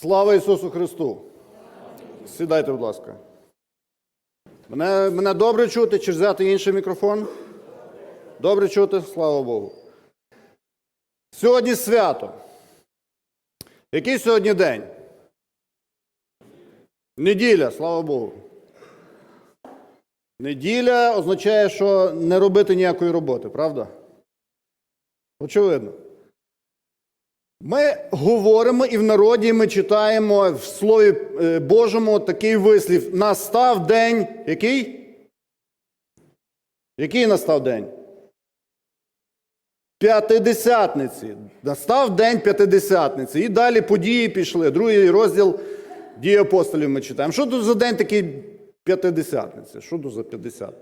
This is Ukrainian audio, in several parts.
Слава Ісусу Христу! Сідайте, будь ласка. Мене, мене добре чути чи взяти інший мікрофон? Добре чути, слава Богу. Сьогодні свято. Який сьогодні день? Неділя, слава Богу. Неділя означає, що не робити ніякої роботи, правда? Очевидно. Ми говоримо і в народі ми читаємо в Слові е, Божому такий вислів. Настав день. Який? Який настав день? П'ятидесятниці. Настав день п'ятидесятниці. І далі події пішли. Другий розділ дії апостолів ми читаємо. Що тут за день такий п'ятидесятниці? Що тут за 50?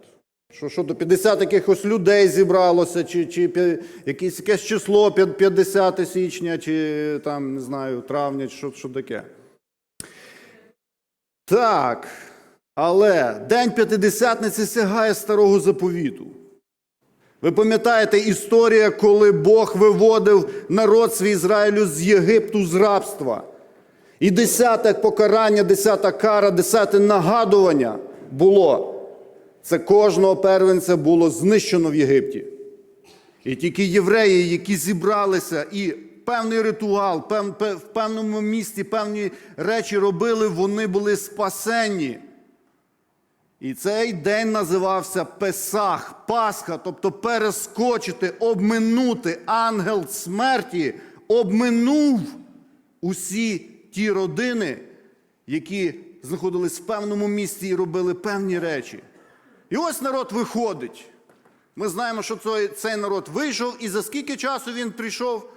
Що, що до 50 якихось людей зібралося, чи, чи якесь, якесь число 50 січня, чи там, не знаю, травня, що, що таке. Так. Але День П'ятидесятниці сягає старого заповіту. Ви пам'ятаєте історія, коли Бог виводив народ свій Ізраїлю з Єгипту з рабства. І десяте покарання, десята кара, десяте нагадування було. Це кожного первенця було знищено в Єгипті. І тільки євреї, які зібралися і певний ритуал, в певному місті певні речі робили, вони були спасені. І цей день називався Песах, Пасха, тобто перескочити, обминути ангел смерті, обминув усі ті родини, які знаходились в певному місці і робили певні речі. І ось народ виходить. Ми знаємо, що цей, цей народ вийшов, і за скільки часу він прийшов?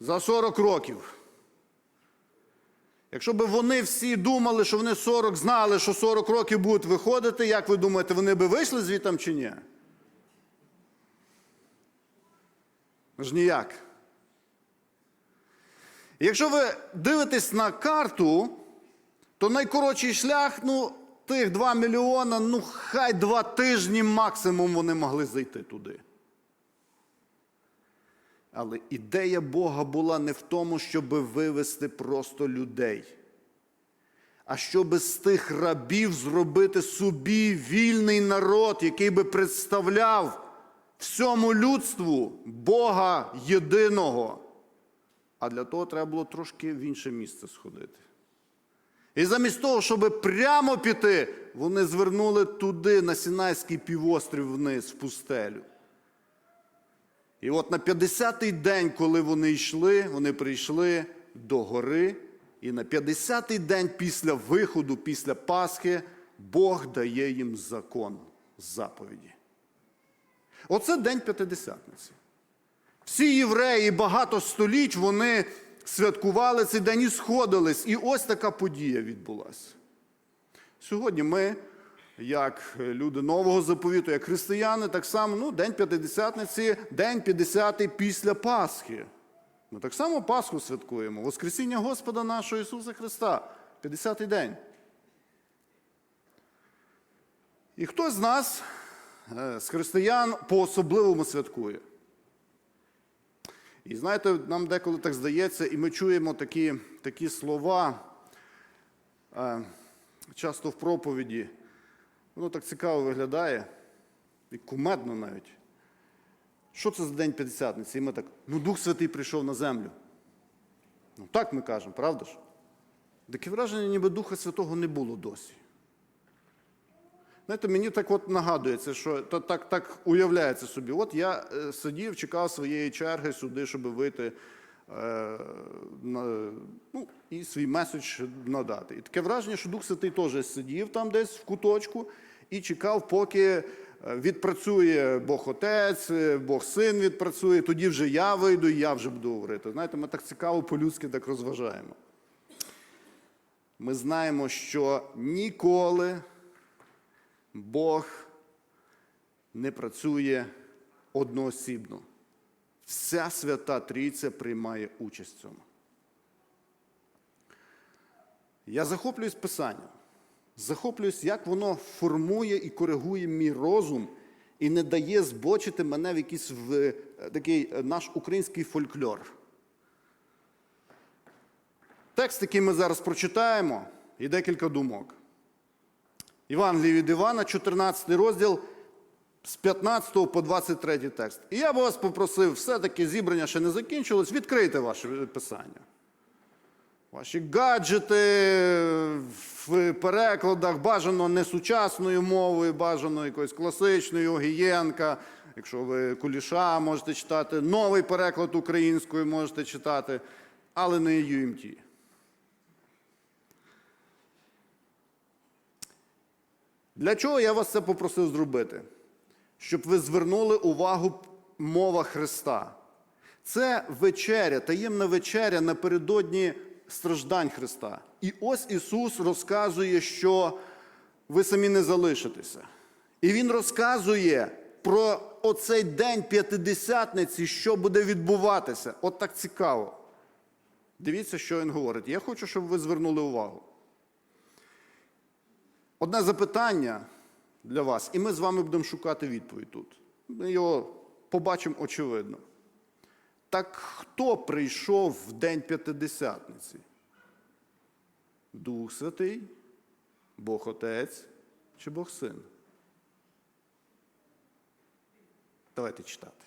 За 40 років. Якщо б вони всі думали, що вони 40 знали, що 40 років будуть виходити, як ви думаєте, вони би вийшли звітом чи ні? Ж ніяк. Якщо ви дивитесь на карту, то найкоротший шлях, ну, тих 2 мільйона, ну, хай два тижні максимум вони могли зайти туди. Але ідея Бога була не в тому, щоб вивести просто людей, а щоб з тих рабів зробити собі вільний народ, який би представляв всьому людству Бога єдиного. А для того треба було трошки в інше місце сходити. І замість того, щоб прямо піти, вони звернули туди, на Сінайський півострів вниз, в пустелю. І от на 50-й день, коли вони йшли, вони прийшли до гори, і на 50-й день після виходу, після Пасхи, Бог дає їм закон, заповіді. Оце день П'ятидесятниці. Всі євреї багато століть вони святкували цей день і сходились. І ось така подія відбулася. Сьогодні ми, як люди нового заповіту, як християни, так само ну, День П'ятидесятниці, День 50 після Пасхи. Ми так само Пасху святкуємо, Воскресіння Господа нашого Ісуса Христа, 50-й день. І хтось з нас, е, з християн, по-особливому святкує. І знаєте, нам деколи так здається, і ми чуємо такі, такі слова е, часто в проповіді. Воно так цікаво виглядає, і кумедно навіть. Що це за день П'ятдесятниці? І ми так, ну Дух Святий прийшов на землю. Ну так ми кажемо, правда ж? Таке враження, ніби Духа Святого не було досі. Знаєте, мені так от нагадується, що та- так, так уявляється собі. От я е, сидів, чекав своєї черги сюди, щоб вийти е, на, ну, і свій меседж надати. І таке враження, що Дух Святий теж сидів там десь в куточку і чекав, поки е, відпрацює Бог Отець, е, Бог Син відпрацює, тоді вже я вийду і я вже буду говорити. Знаєте, ми так цікаво по-людськи так розважаємо. Ми знаємо, що ніколи. Бог не працює одноосібно. Вся свята Трійця приймає участь в цьому. Я захоплююсь Писанням. Захоплююсь, як воно формує і коригує мій розум і не дає збочити мене в якийсь в, е, такий е, наш український фольклор. Текст, який ми зараз прочитаємо, і декілька думок. Євангелії від Івана, 14 розділ з 15 по 23 текст. І я б вас попросив, все-таки зібрання ще не закінчилось, відкрийте ваше писання. Ваші гаджети в перекладах бажано не сучасною мовою, бажано якоюсь класичною, Огієнка. Якщо ви куліша можете читати, новий переклад українською можете читати, але не UMT. Для чого я вас це попросив зробити? Щоб ви звернули увагу мова Христа. Це вечеря, таємна вечеря напередодні страждань Христа. І ось Ісус розказує, що ви самі не залишитеся. І Він розказує про оцей день п'ятидесятниці, що буде відбуватися. От так цікаво. Дивіться, що він говорить. Я хочу, щоб ви звернули увагу. Одне запитання для вас, і ми з вами будемо шукати відповідь тут. Ми його побачимо очевидно. Так хто прийшов в день п'ятидесятниці? Дух Святий, Бог Отець чи Бог Син? Давайте читати.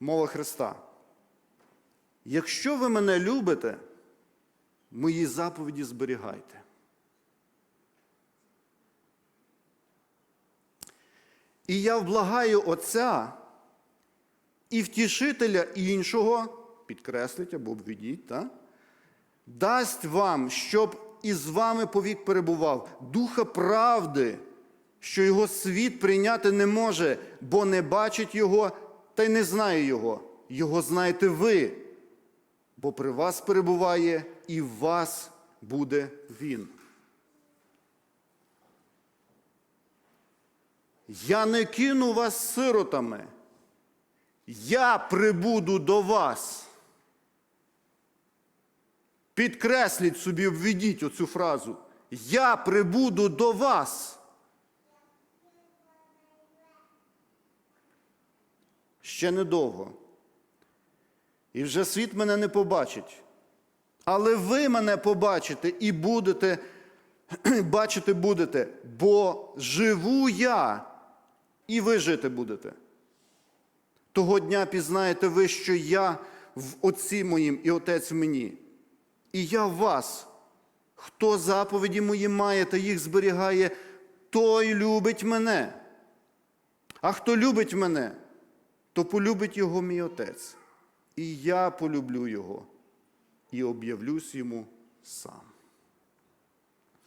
Мова Христа. Якщо ви мене любите, мої заповіді зберігайте. І я вблагаю Отця і втішителя іншого, підкресліть або обведіть, та? дасть вам, щоб із вами повік перебував, духа правди, що його світ прийняти не може, бо не бачить його та й не знає його. Його знаєте ви, бо при вас перебуває і в вас буде він. Я не кину вас сиротами. Я прибуду до вас. Підкресліть собі, обведіть оцю фразу. Я прибуду до вас. Ще недовго. І вже світ мене не побачить. Але ви мене побачите і будете, бачити будете, бо живу я, і ви жити будете. Того дня пізнаєте ви, що я в Отці моїм і Отець в мені, і я в вас. Хто заповіді мої має та їх зберігає, той любить мене. А хто любить мене, то полюбить його мій Отець. І я полюблю його і об'явлюсь йому сам.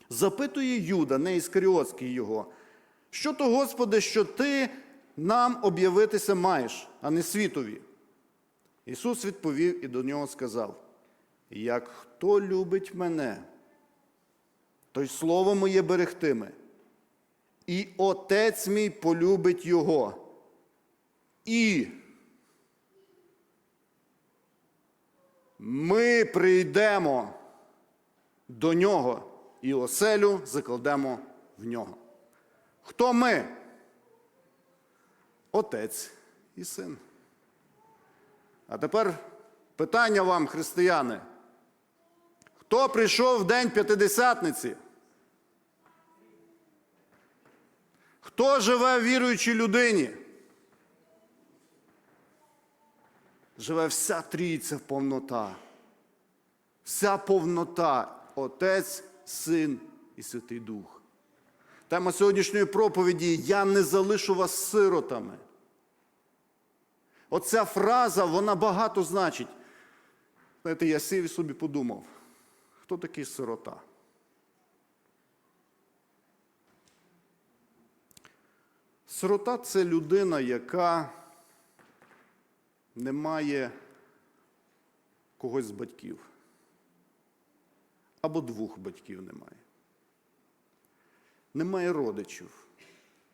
Запитує Юда, не Іскаріотський його, що то, Господи, що ти нам об'явитися маєш, а не світові. Ісус відповів і до нього сказав: Як хто любить мене, той слово моє берегтиме, і Отець мій полюбить його. І ми прийдемо до нього і оселю закладемо в нього. Хто ми? Отець і син. А тепер питання вам, християни. Хто прийшов в день п'ятидесятниці? Хто живе в віруючій людині? Живе вся трійця повнота. Вся повнота Отець, Син і Святий Дух. Тема сьогоднішньої проповіді Я не залишу вас сиротами. Оця фраза, вона багато значить. Знаєте, я сів і собі подумав, хто такий сирота? Сирота це людина, яка не має когось з батьків. Або двох батьків немає. Немає родичів.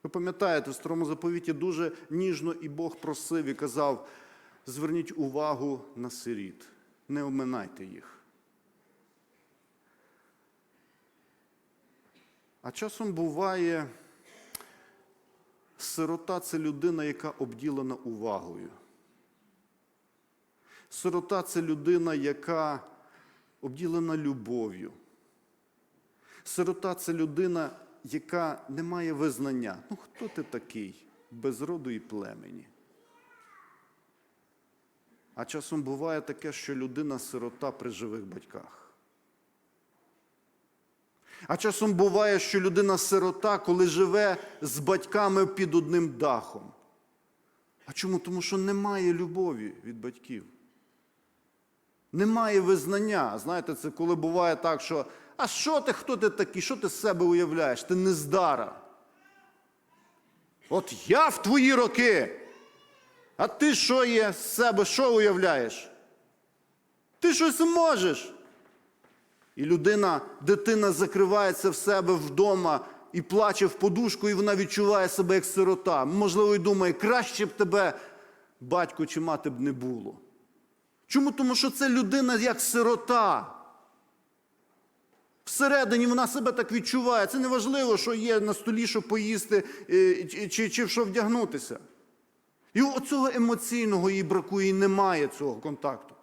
Ви пам'ятаєте, в старому заповіті дуже ніжно і Бог просив і казав: зверніть увагу на сиріт, не оминайте їх. А часом буває, сирота це людина, яка обділена увагою. Сирота це людина, яка обділена любов'ю. Сирота це людина, яка не має визнання. Ну, хто ти такий? Без роду і племені. А часом буває таке, що людина сирота при живих батьках. А часом буває, що людина сирота, коли живе з батьками під одним дахом. А чому? Тому що немає любові від батьків. Немає визнання. Знаєте, це коли буває так, що а що ти, хто ти такий, що ти з себе уявляєш? Ти нездара. От я в твої роки. А ти що є з себе, що уявляєш? Ти щось можеш. І людина, дитина закривається в себе вдома і плаче в подушку, і вона відчуває себе як сирота. Можливо, і думає, краще б тебе батько чи мати б не було. Чому? Тому що це людина як сирота. Всередині вона себе так відчуває. Це не важливо, що є на столі, що поїсти е, чи, чи, в що вдягнутися. І оцього емоційного їй бракує, і немає цього контакту.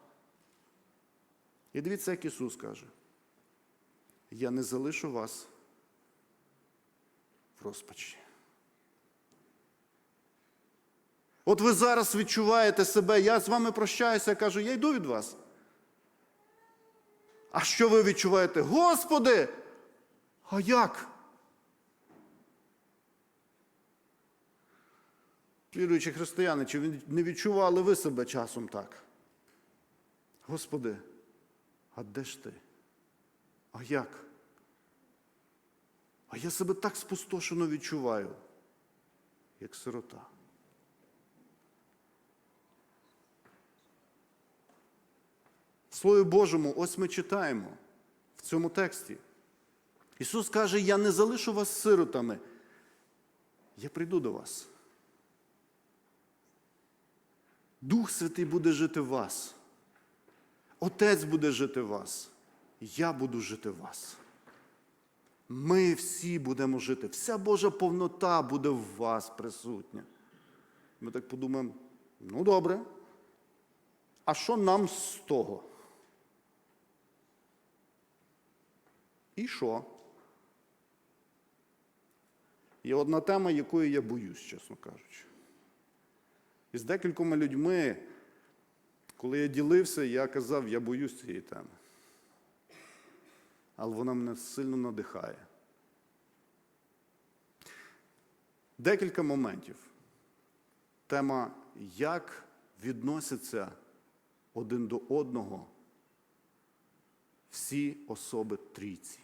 І дивіться, як Ісус каже: я не залишу вас в розпачі. От ви зараз відчуваєте себе, я з вами прощаюся, кажу, я йду від вас. А що ви відчуваєте? Господи, а як? Віруючі християни, чи не відчували ви себе часом так? Господи, а де ж ти? А як? А я себе так спустошено відчуваю, як сирота. Слові Божому, ось ми читаємо в цьому тексті. Ісус каже: Я не залишу вас сиротами, я прийду до вас. Дух Святий буде жити в вас. Отець буде жити в вас. Я буду жити в вас. Ми всі будемо жити. Вся Божа повнота буде в вас присутня. Ми так подумаємо: ну добре. А що нам з того? І що? Є одна тема, якої я боюсь, чесно кажучи. І з декількома людьми, коли я ділився, я казав, я боюсь цієї теми. Але вона мене сильно надихає. Декілька моментів. Тема, як відносяться один до одного всі особи трійці.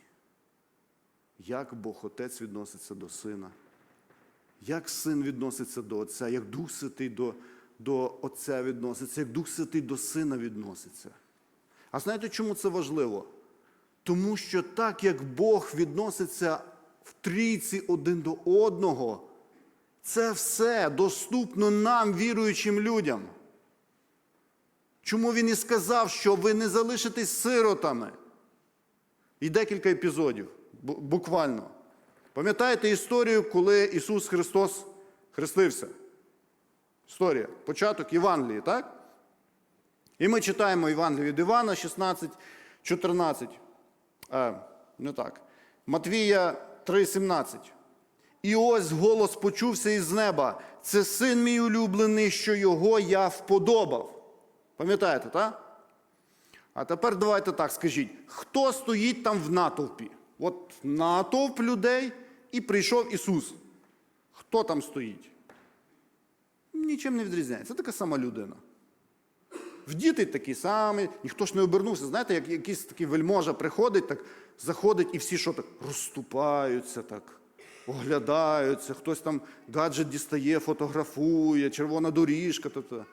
Як Бог Отець відноситься до Сина, як син відноситься до Отця, як Дух Святий до, до Отця відноситься, як Дух Святий до Сина відноситься. А знаєте, чому це важливо? Тому що так як Бог відноситься в трійці один до одного, це все доступно нам, віруючим людям. Чому він і сказав, що ви не залишитесь сиротами? І декілька епізодів, буквально. Пам'ятаєте історію, коли Ісус Христос хрестився? Історія, початок Євангелії, так? І ми читаємо Євангелію від Івана 16, 14. А, не так. Матвія 3, 17. І ось голос почувся із неба. Це син мій улюблений, що його я вподобав. Пам'ятаєте, так? А тепер давайте так скажіть: хто стоїть там в натовпі? От натовп людей і прийшов Ісус. Хто там стоїть? Нічим не відрізняється. Це така сама людина. Вдітий такий самий, ніхто ж не обернувся. Знаєте, як якийсь такий вельможа приходить, так заходить, і всі що так розступаються, так, оглядаються, хтось там гаджет дістає, фотографує, червона доріжка. Тобто.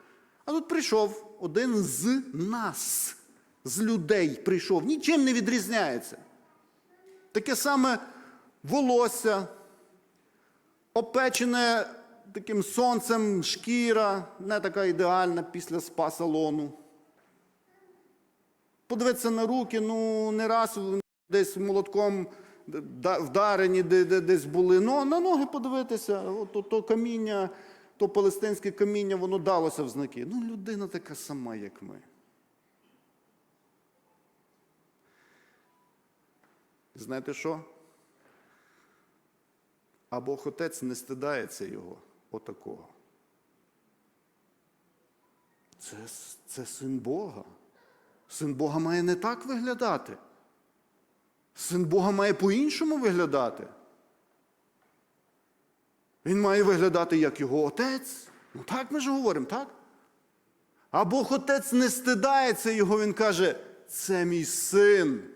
А тут прийшов один з нас, з людей прийшов, нічим не відрізняється. Таке саме волосся, опечене таким сонцем, шкіра, не така ідеальна після спа-салону. Подивитися на руки, ну, не раз десь молотком да- вдарені, де, де, десь були. Ну, на ноги подивитися, то, то каміння, то палестинське каміння, воно далося в знаки. Ну, людина така сама, як ми. Знаєте що? А Бог Отець не стидається його отакого. Це, це син Бога. Син Бога має не так виглядати. Син Бога має по-іншому виглядати. Він має виглядати як його отець. Ну так ми ж говоримо, так? А Бог Отець не стидається його, він каже, це мій син.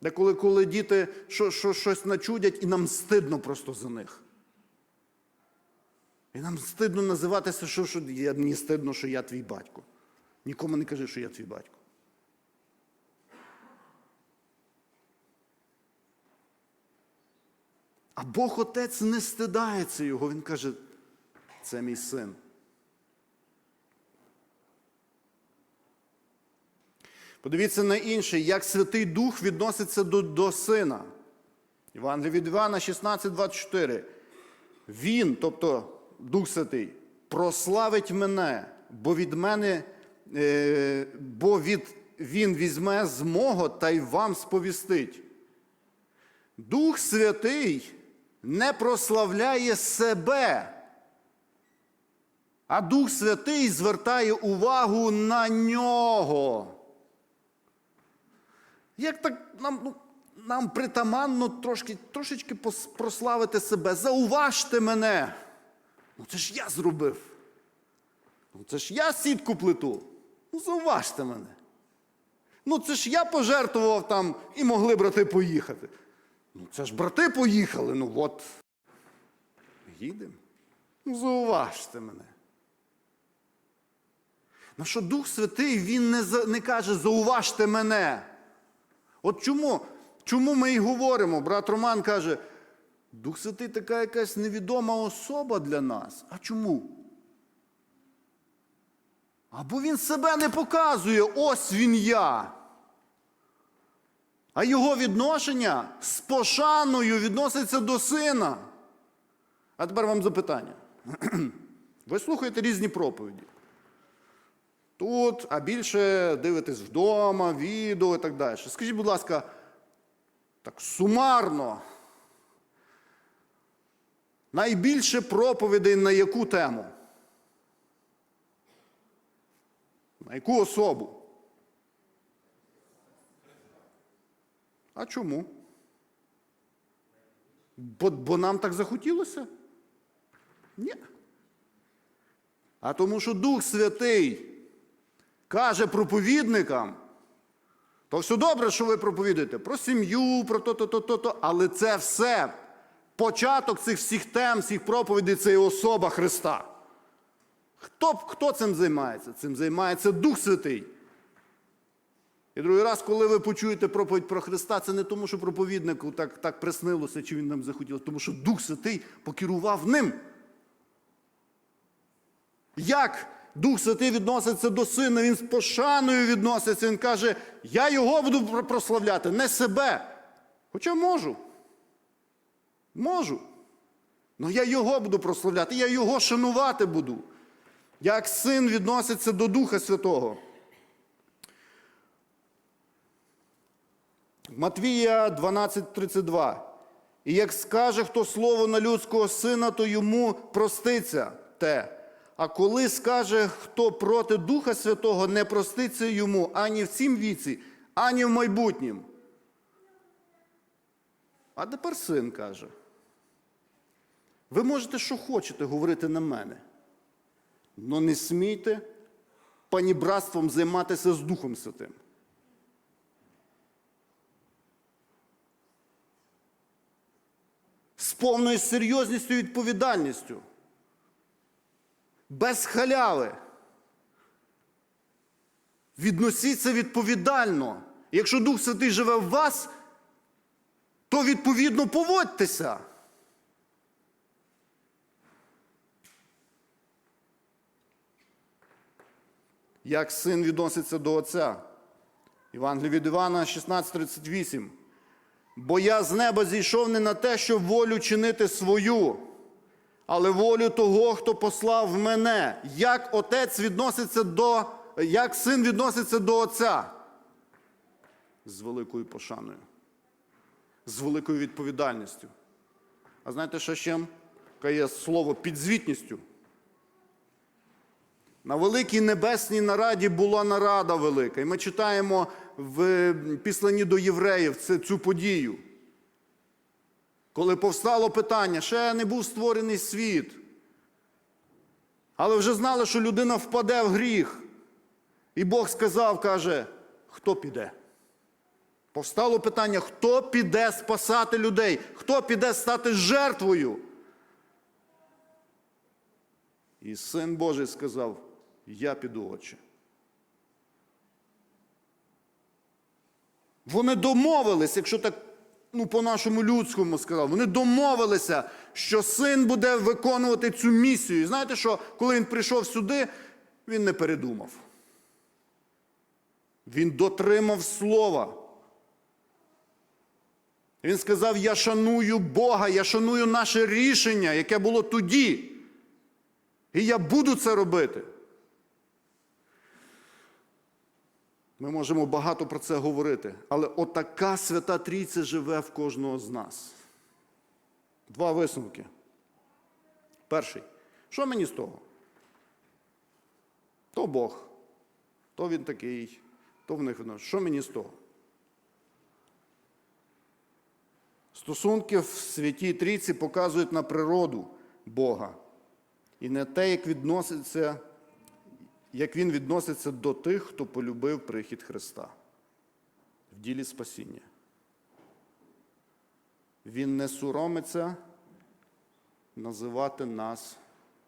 Деколи, коли діти що, що, щось начудять, і нам стидно просто за них. І нам стидно називатися, що, що я, мені стидно, що я твій батько. Нікому не кажи, що я твій батько. А Бог Отець не стидається його. Він каже, це мій син. Подивіться на інше, як Святий Дух відноситься до, до сина. Івангелія від Івана 16, 24. Він, тобто Дух Святий, прославить мене, бо від мене, е, бо від, він візьме з та й вам сповістить. Дух Святий не прославляє себе, а Дух Святий звертає увагу на нього. Як так нам, ну, нам притаманно трошки, трошечки прославити себе? Зауважте мене. Ну це ж я зробив. Ну це ж я сітку плету. Ну зауважте мене. Ну це ж я пожертвував там і могли брати поїхати. Ну це ж брати поїхали, ну от. Їдемо. Ну зауважте мене. На що Дух Святий він не, не каже зауважте мене. От чому? Чому ми і говоримо? Брат Роман каже, Дух Святий така якась невідома особа для нас. А чому? Або він себе не показує, ось він я. А його відношення з пошаною відноситься до сина. А тепер вам запитання. Ви слухаєте різні проповіді. Тут, а більше дивитесь вдома, відео і так далі. Скажіть, будь ласка, так сумарно. Найбільше проповідей на яку тему? На яку особу? А чому? Бо, бо нам так захотілося? Ні. А тому, що Дух Святий каже проповідникам, то все добре, що ви проповідуєте про сім'ю, про то, то, то, то, але це все. Початок цих всіх тем, всіх проповідей це є особа Христа. Хто, хто цим займається? Цим займається Дух Святий. І другий раз, коли ви почуєте проповідь про Христа, це не тому, що проповіднику так, так приснилося, чи він нам захотів, тому що Дух Святий покерував ним. Як Дух Святий відноситься до сина, він з пошаною відноситься, він каже, я його буду прославляти, не себе. Хоча можу. Можу. Ну я його буду прославляти, я його шанувати буду. Як син відноситься до Духа Святого. Матвія 12:32. І як скаже хто слово на людського сина, то йому проститься те. А коли скаже хто проти Духа Святого, не проститься йому ані в цім віці, ані в майбутнім. А тепер син каже. Ви можете, що хочете, говорити на мене. але не смійте панібратством займатися з Духом Святим. З повною серйозністю і відповідальністю. Без халяви. Відносіться відповідально. Якщо Дух Святий живе в вас, то відповідно поводьтеся. Як син відноситься до Отця? Євангелія від Івана 16:38. Бо я з неба зійшов не на те, щоб волю чинити свою, але волю того, хто послав мене. Як отець відноситься до як син відноситься до отця? З великою пошаною, з великою відповідальністю. А знаєте, що ще є слово підзвітністю? На великій небесній нараді була нарада велика. І ми читаємо в післанні до євреїв цю подію. Коли повстало питання, ще не був створений світ. Але вже знали, що людина впаде в гріх. І Бог сказав, каже, хто піде? Повстало питання, хто піде спасати людей, хто піде стати жертвою. І син Божий сказав: Я піду, отче. Вони домовились, якщо так ну, по-нашому людському сказав, вони домовилися, що син буде виконувати цю місію. І знаєте що, коли він прийшов сюди, він не передумав. Він дотримав слова. Він сказав: Я шаную Бога, я шаную наше рішення, яке було тоді. І я буду це робити. Ми можемо багато про це говорити, але отака свята трійця живе в кожного з нас. Два висновки. Перший. Що мені з того? То Бог, то він такий, то в них видно. Що мені з того? Стосунки в святій трійці показують на природу Бога. І не те, як відноситься, як він відноситься до тих, хто полюбив прихід Христа в ділі спасіння. Він не соромиться називати нас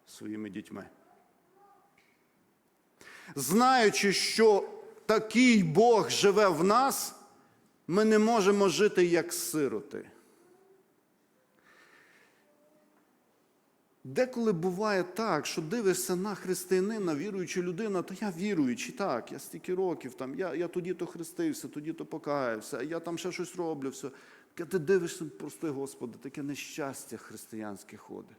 своїми дітьми. Знаючи, що такий Бог живе в нас, ми не можемо жити як сироти. Деколи буває так, що дивишся на християнина, віруючу людину, то я віруючий, так, я стільки років, там, я, я тоді-то хрестився, тоді-то покаявся, я там ще щось роблю. все. Таке ти дивишся, прости Господи, таке нещастя християнське ходить.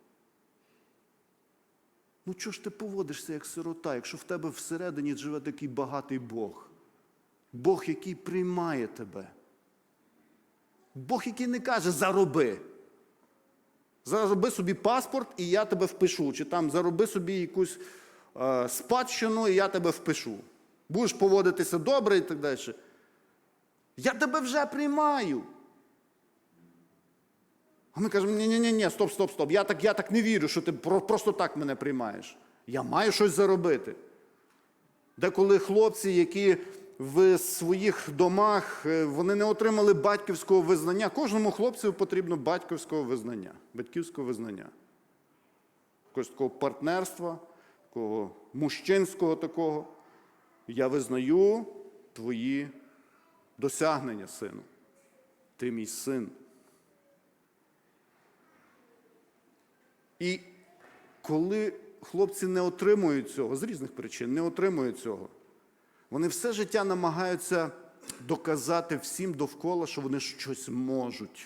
Ну чого ж ти поводишся як сирота, якщо в тебе всередині живе такий багатий Бог? Бог, який приймає тебе. Бог, який не каже зароби. Зароби собі паспорт, і я тебе впишу. Чи там зароби собі якусь е, спадщину, і я тебе впишу. Будеш поводитися добре і так далі. Я тебе вже приймаю. А ми кажемо, ні ні ні ні стоп, стоп, стоп. Я так, я так не вірю, що ти просто так мене приймаєш. Я маю щось заробити. Деколи хлопці, які в своїх домах е, вони не отримали батьківського визнання. Кожному хлопцю потрібно батьківського визнання, батьківського визнання. Якогось такого партнерства, такого мужчинського такого. Я визнаю твої досягнення, сину. Ти мій син. І коли хлопці не отримують цього, з різних причин не отримують цього, вони все життя намагаються доказати всім довкола, що вони щось можуть.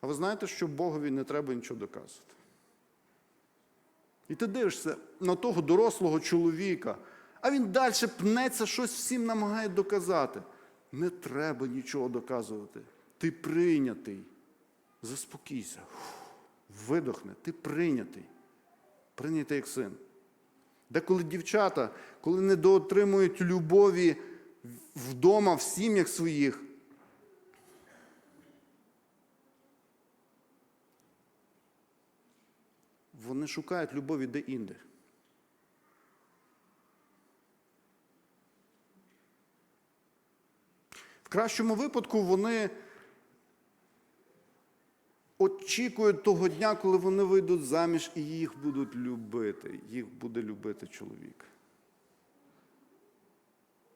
А ви знаєте, що Богові не треба нічого доказувати. І ти дивишся на того дорослого чоловіка, а він далі пнеться, щось всім намагає доказати. Не треба нічого доказувати. Ти прийнятий. Заспокійся. Видохне, ти прийнятий. Прийнятий як син. Деколи дівчата, коли не доотримують любові вдома, в сім'ях своїх, вони шукають любові де-інде. В кращому випадку вони очікують того дня, коли вони вийдуть заміж і їх будуть любити. Їх буде любити чоловік.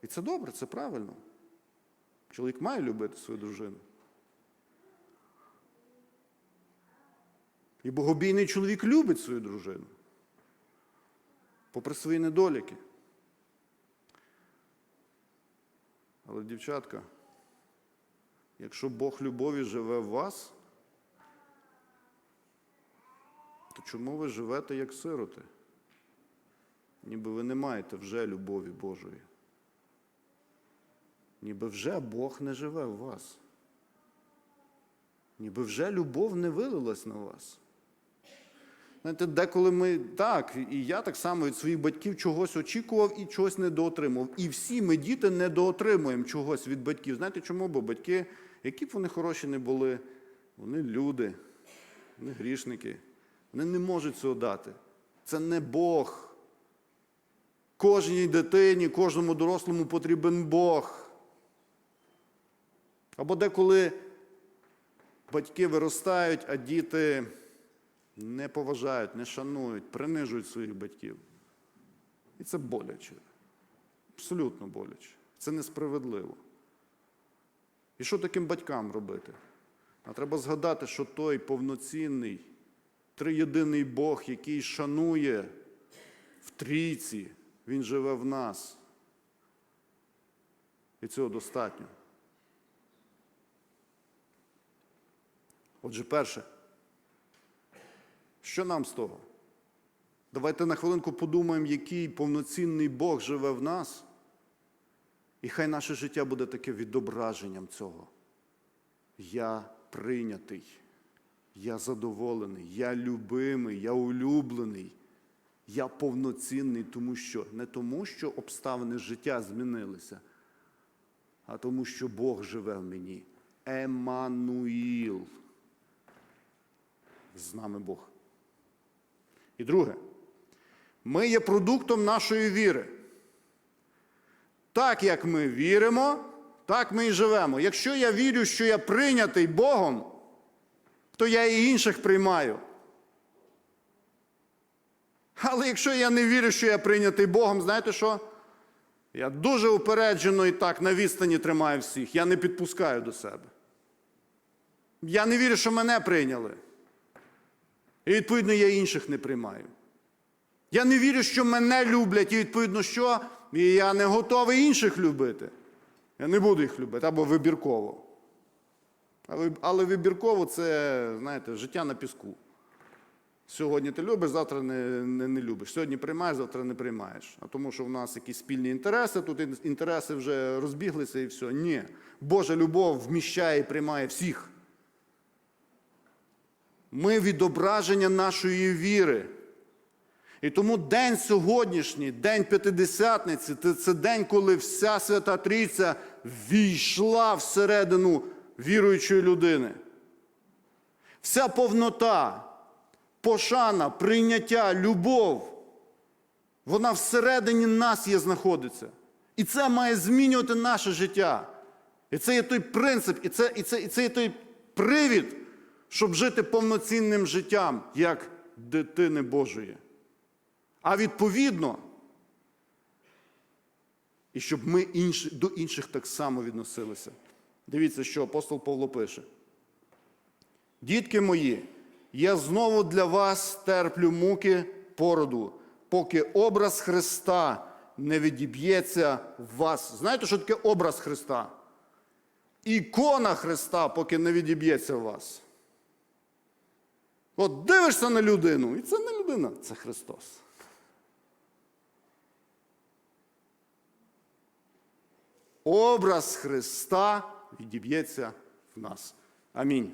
І це добре, це правильно. Чоловік має любити свою дружину. І богобійний чоловік любить свою дружину. Попри свої недоліки. Але, дівчатка, якщо Бог любові живе в вас, то чому ви живете як сироти? ніби ви не маєте вже любові Божої. Ніби вже Бог не живе у вас. Ніби вже любов не вилилась на вас. Знаєте, деколи ми так, і я так само від своїх батьків чогось очікував і чогось недоотримував. І всі ми, діти, недоотримуємо чогось від батьків. Знаєте чому? Бо батьки, які б вони хороші не були, вони люди, вони грішники. Вони не можуть цього дати. Це не Бог. Кожній дитині, кожному дорослому потрібен Бог. Або деколи батьки виростають, а діти не поважають, не шанують, принижують своїх батьків. І це боляче. Абсолютно боляче. Це несправедливо. І що таким батькам робити? А треба згадати, що той повноцінний, триєдиний Бог, який шанує в трійці, Він живе в нас. І цього достатньо. Отже, перше, що нам з того? Давайте на хвилинку подумаємо, який повноцінний Бог живе в нас. І хай наше життя буде таке відображенням цього. Я прийнятий, я задоволений, я любимий, я улюблений, я повноцінний, тому що не тому, що обставини життя змінилися, а тому, що Бог живе в мені. Еммануїл. З нами Бог. І друге, ми є продуктом нашої віри. Так як ми віримо, так ми і живемо. Якщо я вірю, що я прийнятий Богом, то я і інших приймаю. Але якщо я не вірю, що я прийнятий Богом, знаєте що? Я дуже упереджено і так на відстані тримаю всіх. Я не підпускаю до себе. Я не вірю, що мене прийняли. І відповідно я інших не приймаю. Я не вірю, що мене люблять, і відповідно, що і я не готовий інших любити. Я не буду їх любити або вибірково. Але, але вибірково це, знаєте, життя на піску. Сьогодні ти любиш, завтра не, не, не любиш. Сьогодні приймаєш, завтра не приймаєш. А тому, що в нас якісь спільні інтереси, тут інтереси вже розбіглися і все. Ні. Божа любов вміщає і приймає всіх. Ми відображення нашої віри. І тому день сьогоднішній, день П'ятидесятниці, це, день, коли вся Свята Трійця війшла всередину віруючої людини. Вся повнота, пошана, прийняття, любов, вона всередині нас є знаходиться. І це має змінювати наше життя. І це є той принцип, і це, і це, і це є той привід, щоб жити повноцінним життям, як дитини Божої. А відповідно, і щоб ми інші, до інших так само відносилися. Дивіться, що апостол Павло пише. Дітки мої, я знову для вас терплю муки породу, поки образ Христа не відіб'ється в вас. Знаєте, що таке образ Христа? Ікона Христа, поки не відіб'ється в вас. От дивишся на людину, і це не людина, це Христос. Образ Христа відіб'ється в нас. Амінь.